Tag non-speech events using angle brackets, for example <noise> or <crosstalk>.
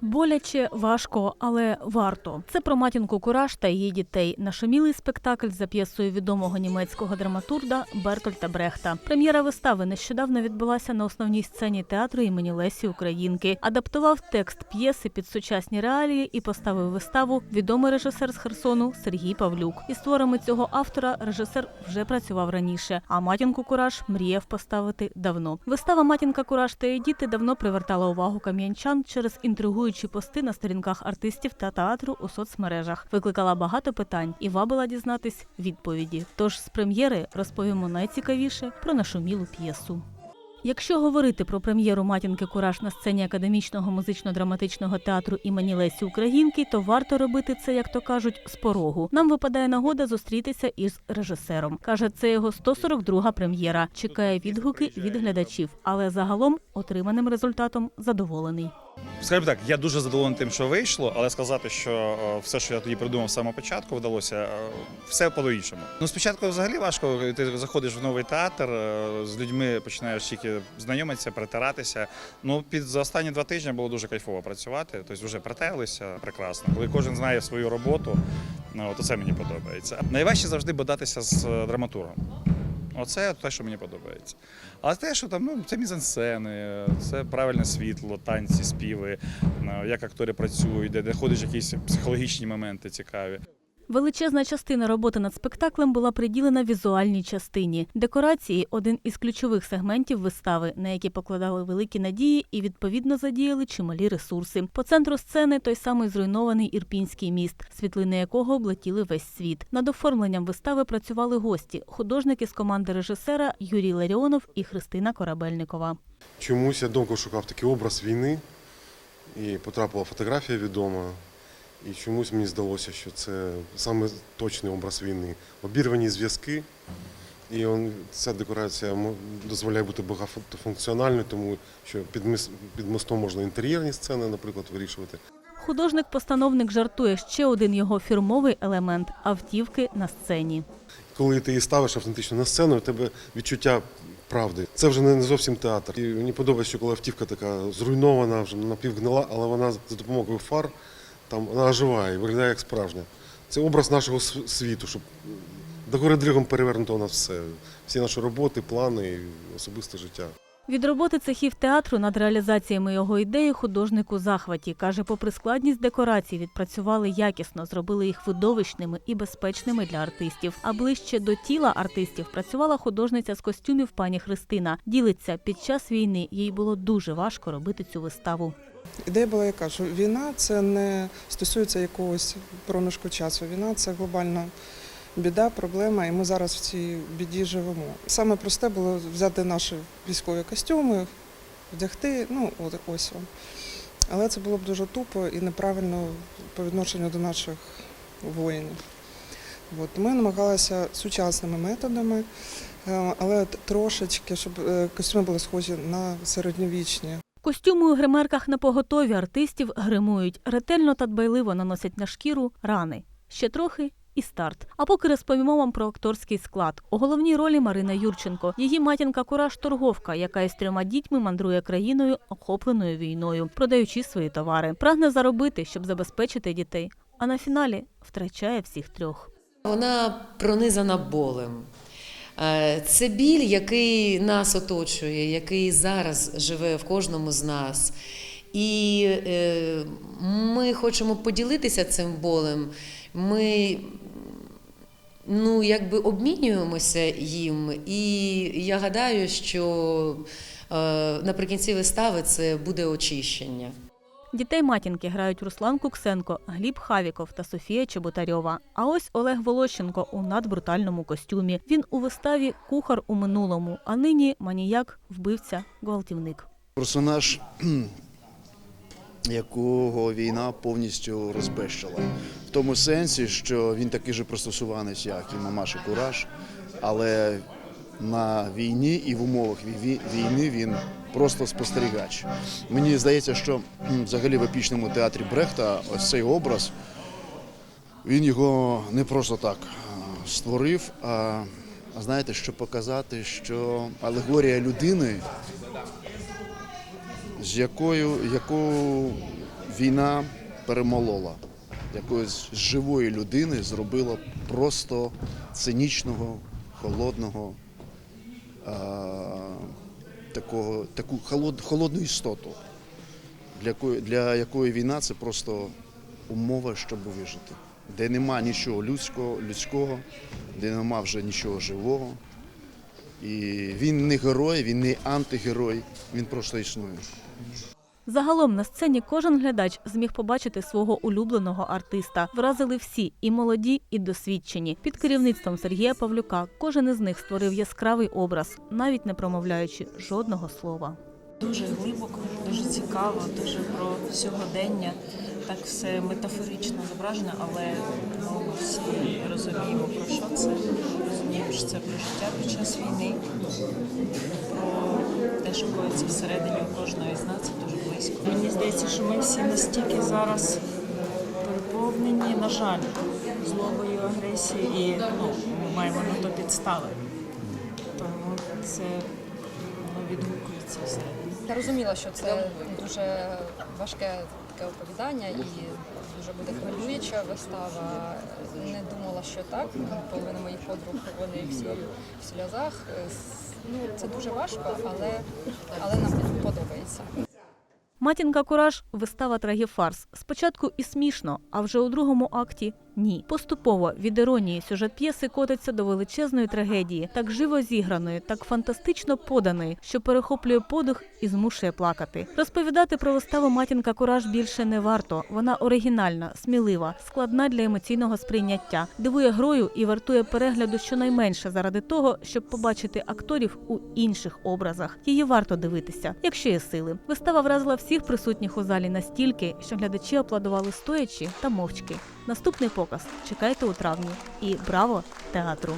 Боляче, важко, але варто. Це про матінку Кураж та її дітей. Нашумілий спектакль за п'єсою відомого німецького драматурга Бертольта Брехта. Прем'єра вистави нещодавно відбулася на основній сцені театру імені Лесі Українки. Адаптував текст п'єси під сучасні реалії і поставив виставу відомий режисер з Херсону Сергій Павлюк. Із творами цього автора режисер вже працював раніше, а матінку Кураж мріяв поставити давно. Вистава Матінка Кураж та її діти давно привертала увагу кам'янчан через інтригуючі пости на сторінках артистів та театру у соцмережах. Викликала багато питань і вабила дізнатись відповіді. Тож з прем'єри розповімо найцікавіше про нашумілу п'єсу. Якщо говорити про прем'єру матінки Кураж на сцені академічного музично-драматичного театру імені Лесі Українки, то варто робити це, як то кажуть, з порогу. Нам випадає нагода зустрітися із режисером. каже, це його 142-га прем'єра. Чекає відгуки від глядачів, але загалом отриманим результатом задоволений. Скажімо так, я дуже задоволений тим, що вийшло, але сказати, що е, все, що я тоді придумав з самого початку, вдалося е, все по-іншому. Ну, спочатку взагалі важко. Ти заходиш в новий театр, е, з людьми починаєш тільки знайомитися, притиратися. Ну, під за останні два тижні було дуже кайфово працювати. Тобто вже притерлися прекрасно. Коли кожен знає свою роботу, ну, то це мені подобається. Найважче завжди бодатися з драматургом. Оце те, що мені подобається. А те, що там ну, це мізансцени, це правильне світло, танці, співи, е, як актори працюють, де, де ходиш якісь психологічні моменти цікаві. Величезна частина роботи над спектаклем була приділена візуальній частині. Декорації один із ключових сегментів вистави, на які покладали великі надії і відповідно задіяли чималі ресурси. По центру сцени той самий зруйнований ірпінський міст, світлини якого облетіли весь світ. Над оформленням вистави працювали гості, художники з команди режисера Юрій Ларіонов і Христина Корабельникова. Чомусь я довго шукав такий образ війни, і потрапила фотографія відома. І чомусь мені здалося, що це саме точний образ війни. Обірвані зв'язки, і он, ця декорація дозволяє бути багатофункціональною, тому що під, під мостом можна інтер'єрні сцени, наприклад, вирішувати. Художник-постановник жартує ще один його фірмовий елемент автівки на сцені. Коли ти її ставиш автентично на сцену, у тебе відчуття правди. Це вже не зовсім театр. І мені подобається, що коли автівка така зруйнована, вже напівгнила, але вона за допомогою фар там вона оживає і виглядає як справжня. Це образ нашого світу, щоб до гори дригом перевернуто у нас все. Всі наші роботи, плани, особисте життя. Від роботи цехів театру над реалізаціями його ідеї художник у захваті. Каже, попри складність декорацій, відпрацювали якісно, зробили їх видовищними і безпечними для артистів. А ближче до тіла артистів працювала художниця з костюмів пані Христина. Ділиться, під час війни їй було дуже важко робити цю виставу. Ідея була яка, що війна це не стосується якогось проміжку часу. Війна це глобальна біда, проблема, і ми зараз в цій біді живемо. Саме просте було взяти наші військові костюми, вдягти, ну от ось вам. Але це було б дуже тупо і неправильно по відношенню до наших воїнів. От, ми намагалися сучасними методами, е, але трошечки, щоб е, костюми були схожі на середньовічні. Костюми у гримерках на поготові артистів гримують, ретельно та дбайливо наносять на шкіру рани. Ще трохи і старт. А поки розповімо вам про акторський склад. У головній ролі Марина Юрченко. Її матінка Кураж торговка, яка із трьома дітьми мандрує країною, охопленою війною, продаючи свої товари. Прагне заробити, щоб забезпечити дітей. А на фіналі втрачає всіх трьох. Вона пронизана болем. Е, Це біль, який нас оточує, який зараз живе в кожному з нас. І е, ми хочемо поділитися цим болем. Ми ну, якби обмінюємося їм. І я гадаю, що е, наприкінці вистави це буде очищення. Дітей матінки грають Руслан Куксенко, Гліб Хавіков та Софія Чеботарьова. А ось Олег Волощенко у надбрутальному костюмі. Він у виставі кухар у минулому, а нині маніяк, вбивця, гвалтівник. персонаж, <clears throat> якого війна повністю розбещила. В тому сенсі, що він такий же пристосуванець, як і Мамаша Кураж, але на війні і в умовах війни він просто спостерігач. Мені здається, що взагалі в епічному театрі Брехта ось цей образ, він його не просто так створив, а, а знаєте, щоб показати, що алегорія людини з якою яку війна перемолола. Якоїсь живої людини зробила просто цинічного, холодного, а, такого, таку холод, холодну істоту, для якої, для якої війна це просто умова, щоб вижити. Де нема нічого людського, людського, де нема вже нічого живого. І він не герой, він не антигерой, він просто існує. Загалом на сцені кожен глядач зміг побачити свого улюбленого артиста. Вразили всі і молоді, і досвідчені. Під керівництвом Сергія Павлюка кожен із них створив яскравий образ, навіть не промовляючи жодного слова. Дуже глибоко, дуже цікаво, дуже про сьогодення. Так все метафорично зображено, але ми всі розуміємо, про що це. Розуміємо, що це про життя під час війни, про те, що коїться всередині у кожного із нас, це дуже близько. Мені здається, що ми всі настільки зараз переповнені, на жаль, злобою, агресією, і ну, ми маємо на то підстави. Тому це воно відгукується всередині. Я розуміла, що це дуже важке таке оповідання і дуже буде хвилююча вистава. Не думала, що так. Половина моїх подруг вони всі в сльозах. Ну це дуже важко, але, але нам подобається. Матінка Кураж вистава трагіфарс. Спочатку і смішно, а вже у другому акті ні. Поступово від іронії сюжет п'єси котиться до величезної трагедії, так живо зіграної, так фантастично поданої, що перехоплює подих і змушує плакати. Розповідати про виставу Матінка Кураж більше не варто. Вона оригінальна, смілива, складна для емоційного сприйняття, дивує грою і вартує перегляду щонайменше заради того, щоб побачити акторів у інших образах. Її варто дивитися, якщо є сили. Вистава вразила всіх присутніх у залі настільки, що глядачі аплодували стоячи та мовчки. Наступний показ чекайте у травні. І браво театру!